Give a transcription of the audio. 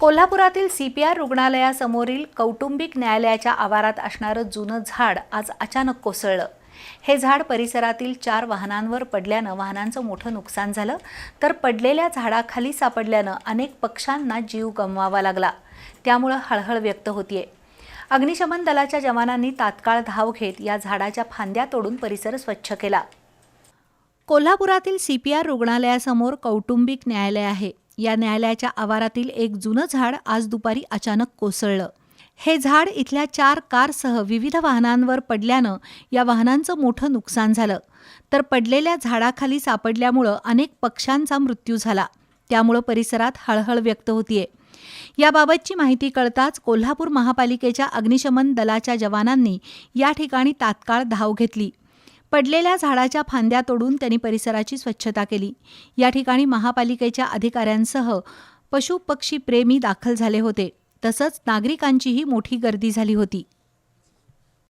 कोल्हापुरातील C P R रुग्णालयासमोरील कौटुंबिक न्यायालयाच्या आवारात असणारं जुनं झाड आज अचानक कोसळलं. हे झाड परिसरातील चार वाहनांवर पडल्यानं वाहनांचं मोठं नुकसान झालं. तर पडलेल्या झाडाखाली सापडल्यानं अनेक पक्ष्यांना जीव गमवावा लागला. त्यामुळं हळहळ व्यक्त होतीये. अग्निशमन दलाच्या जवानांनी तात्काळ धाव घेत या झाडाच्या फांद्या तोडून परिसर स्वच्छ केला. कोल्हापुरातील सी पी आर रुग्णालयासमोर कौटुंबिक न्यायालय आहे. या न्यायालयाच्या आवारातील एक जुनं झाड आज दुपारी अचानक कोसळलं. हे झाड इथल्या चार कारसह विविध वाहनांवर पडल्यानं या वाहनांचं मोठं नुकसान झालं. तर पडलेल्या झाडाखाली सापडल्यामुळं अनेक पक्ष्यांचा मृत्यू झाला. त्यामुळं परिसरात हळहळ व्यक्त होतीये. याबाबतची माहिती कळताच कोल्हापूर महापालिकेच्या अग्निशमन दलाच्या जवानांनी या ठिकाणी तात्काळ धाव घेतली. पडलेल्या झाडाच्या फांद्या तोडून त्यांनी परिसराची स्वच्छता केली. या ठिकाणी महापालिकेच्या अधिकाऱ्यांसह पशुपक्षी प्रेमी दाखल झाले होते. तसंच नागरिकांचीही मोठी गर्दी झाली होती.